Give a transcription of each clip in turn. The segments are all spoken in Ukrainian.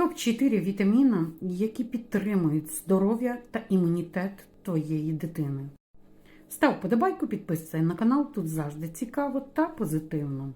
Топ-4 вітаміна, які підтримують здоров'я та імунітет твоєї дитини. Став подобайку, підписуйся на канал, тут завжди цікаво та позитивно.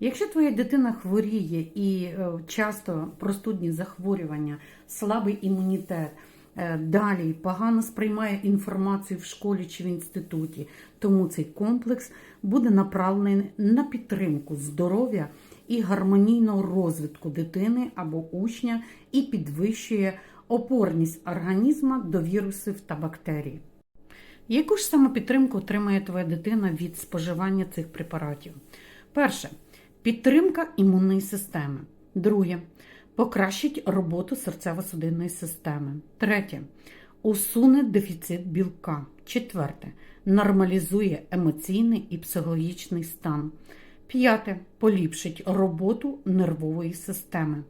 Якщо твоя дитина хворіє і е, часто простудні захворювання, слабий імунітет, е, далі погано сприймає інформацію в школі чи в інституті, тому цей комплекс буде направлений на підтримку здоров'я і гармонійного розвитку дитини або учня і підвищує опорність організму до вірусів та бактерій. Яку ж саме підтримку отримає твоя дитина від споживання цих препаратів? Перше підтримка імунної системи. Друге покращить роботу серцево-судинної системи. Третє усуне дефіцит білка. Четверте нормалізує емоційний і психологічний стан. П'яте поліпшить роботу нервової системи.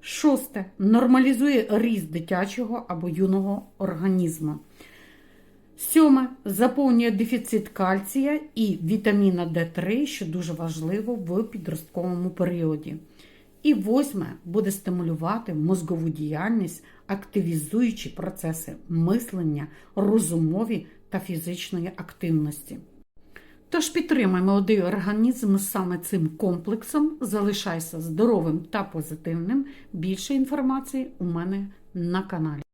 Шосте нормалізує ріст дитячого або юного організму. Сьоме заповнює дефіцит кальція і вітаміна Д3, що дуже важливо в підростковому періоді. І восьме буде стимулювати мозгову діяльність, активізуючи процеси мислення, розумові та фізичної активності. Тож підтримай молодий організм саме цим комплексом, залишайся здоровим та позитивним. Більше інформації у мене на каналі.